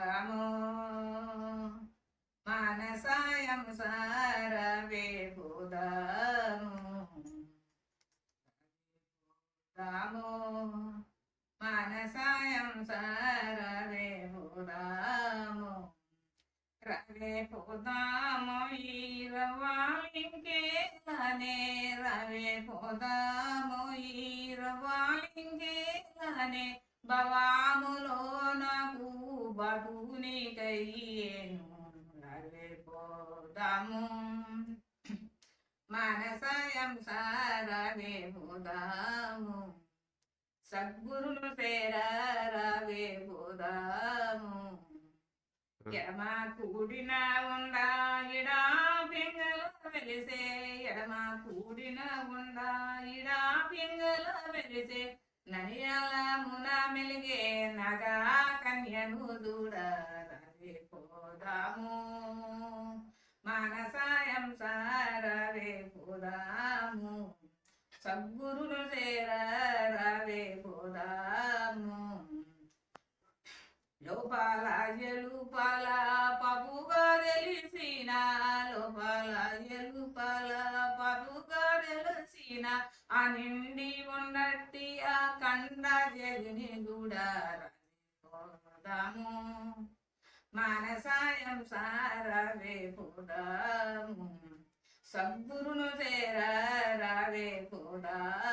పోదాము మానసాయం సారవే పోదాము పోదాము మానసాయం సారవే పోదాము రవే పోదాము ఈరవాళింకేలనే రవే పోదాము ఈరవాళింకేలనే భవాములో నాకు బటునికయ్యేను రవే పోదాము మనసయం సారవేముదాము సద్గురులు పేరవేముదాము ఎడమా ఎడమ కూడిన ఉందా ఇడా పింగళ వెలిసే. ఎడమ కూడిన ఉందా ఇడా పింగళ వెలిసే. ననియాల మున మెలిగే నగా కన్యను దూడరవే పోదాము. మానసాయం సారవే పోదాము. సద్గురులు చేరవే పోదాము. లోపాల ఎలుపాల పపుగా తెలిసిన లోపాల ఎలుపాల పపుగా తెలిసిన ఆ నిండి ఉన్న జగిని గుడారదాము మానసాయం సారవే పోదాము సద్గురును చేరారవే పోదాము